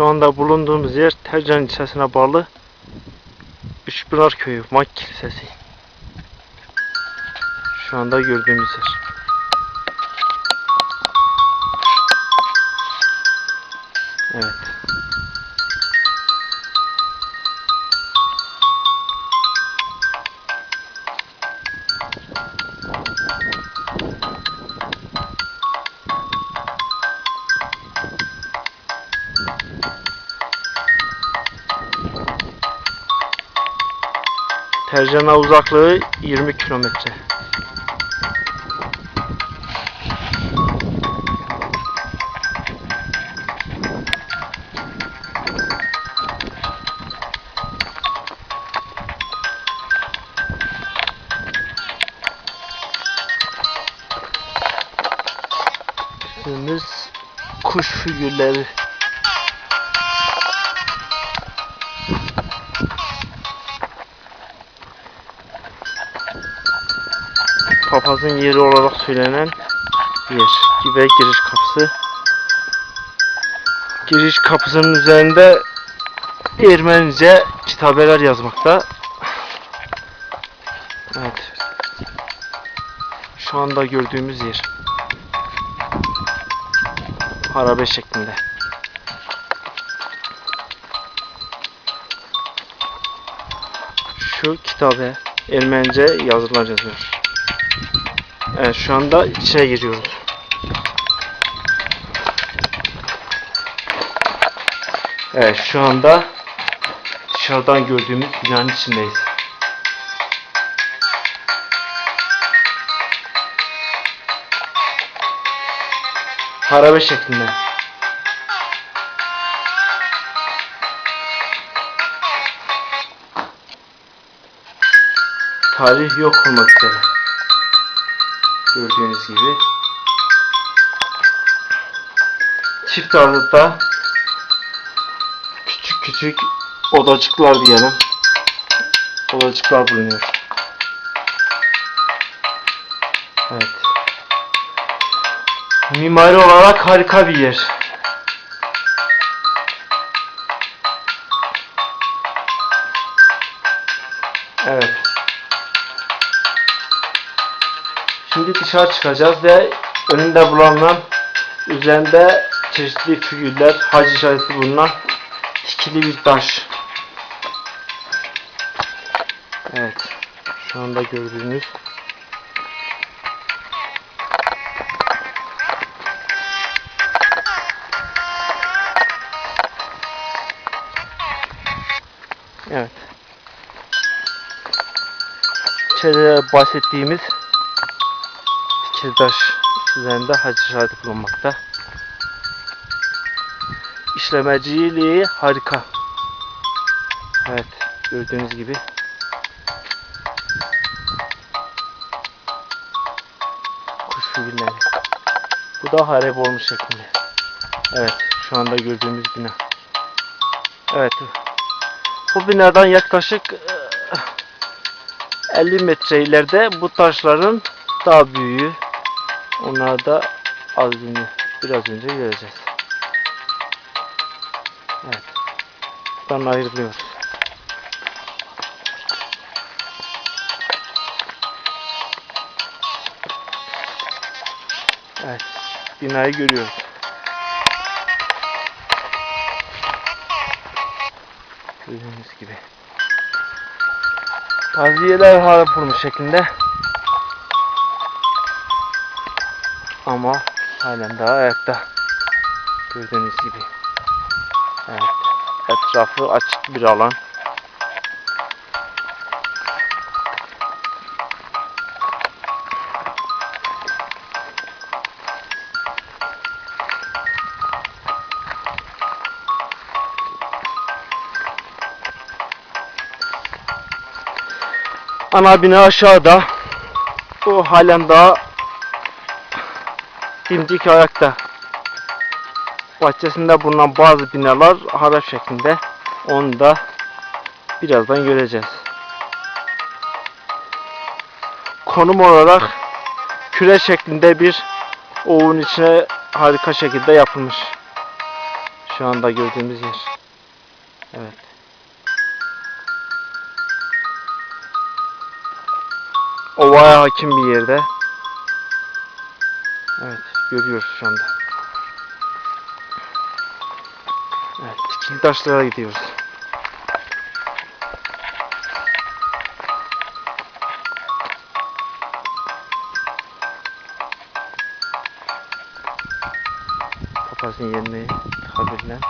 Şu anda bulunduğumuz yer Tercan ilçesine bağlı Üçpınar Köyü, Mak Kilisesi. Şu anda gördüğümüz yer. Tercana uzaklığı 20 kilometre. Üstümüz kuş figürleri. Papazın yeri olarak söylenen yer ve giriş kapısı. Giriş kapısının üzerinde Ermenice kitabeler yazmakta. Evet. Şu anda gördüğümüz yer. Harabe şeklinde. Şu kitabe Ermenice yazılar yazıyor. Evet şu anda içine giriyoruz. Evet şu anda dışarıdan gördüğümüz binanın içindeyiz. Harabe şeklinde. Tarih yok olmak üzere. Gördüğünüz gibi. Çift ağızda küçük küçük odacıklar diyelim. Odacıklar bulunuyor. Evet. Mimari olarak harika bir yer. Dışarı çıkacağız ve önünde bulunan üzerinde çeşitli figürler, hac işareti bulunan dikili bir taş. Evet. Şu anda gördüğünüz Evet. İçeride bahsettiğimiz Kirdaş üzerinde hac işareti bulunmakta. İşlemeciliği harika. Evet, gördüğünüz gibi. Kuş figürleri. Bu da harep olmuş şeklinde. Evet, şu anda gördüğümüz bina. Evet. Bu binadan yaklaşık eh, 50 metre ileride bu taşların daha büyüğü. Onları da az önce, biraz önce göreceğiz. Evet. Buradan ayrılıyoruz. Evet. Binayı görüyoruz. Gördüğünüz gibi. Taziyeler harap olmuş şeklinde. Ama halen daha ayakta. Gördüğünüz gibi. Evet. Etrafı açık bir alan. Ana bina aşağıda. O halen daha dimdik ayakta. Bahçesinde bulunan bazı binalar harap şeklinde. Onu da birazdan göreceğiz. Konum olarak küre şeklinde bir oğun içine harika şekilde yapılmış. Şu anda gördüğümüz yer. Evet. Ovaya hakim bir yerde. Evet, görüyoruz şu anda. Evet, dikili taşlara gidiyoruz. Papazın yerine tabirilen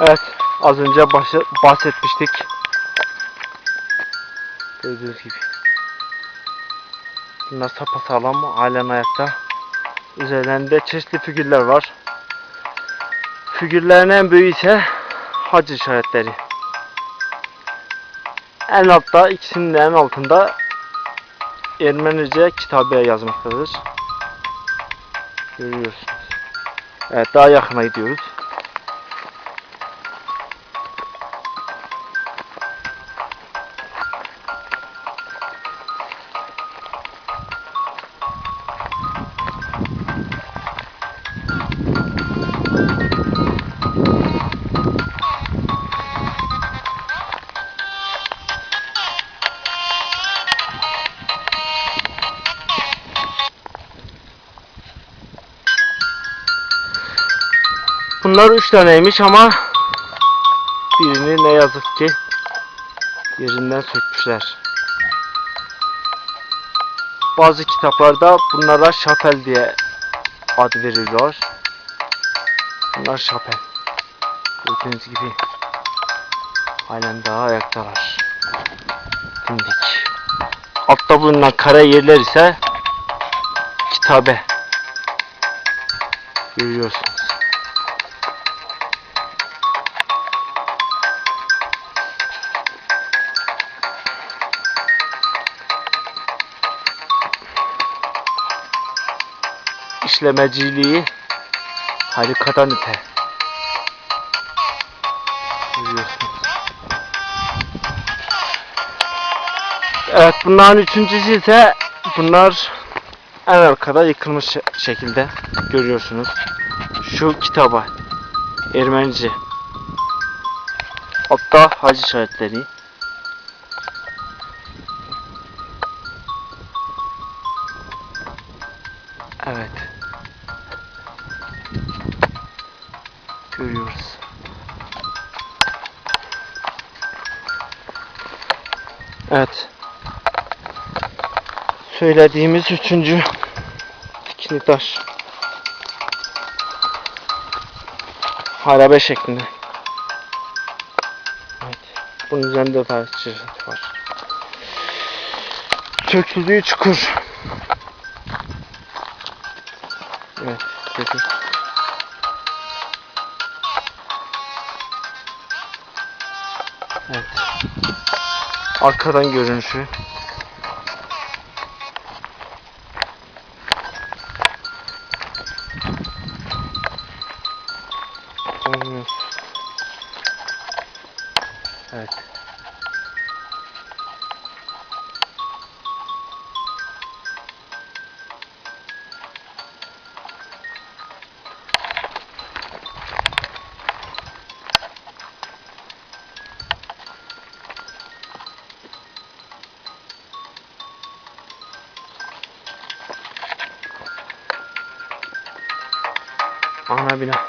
Evet, az önce bahse- bahsetmiştik. Gördüğünüz gibi. Bunlar sapasağlam, halen ayakta. Üzerlerinde çeşitli figürler var. Figürlerin en büyüğü ise hac işaretleri. En altta, ikisinin de en altında Ermenice kitabe yazmaktadır. Görüyorsunuz. Evet, daha yakına gidiyoruz. Bunlar üç taneymiş ama birini ne yazık ki yerinden sökmüşler. Bazı kitaplarda bunlara şapel diye ad veriyorlar. Bunlar şapel. Gördüğünüz gibi halen daha ayaktalar. Dimdik. Altta bulunan kara yerler ise kitabe. Görüyorsunuz. İşlemeciliği harikadan öte. Evet bunların üçüncüsü ise bunlar en arkada yıkılmış şe- şekilde görüyorsunuz. Şu kitaba Ermenice. Hatta hac işaretleri. Evet. Söylediğimiz üçüncü dikili taş. Harabe şeklinde. Evet. Bunun üzerinde daha çeşit var. Söküldüğü çukur. Evet, peki. Evet. Arkadan görünüşü. Evet. Ana bina.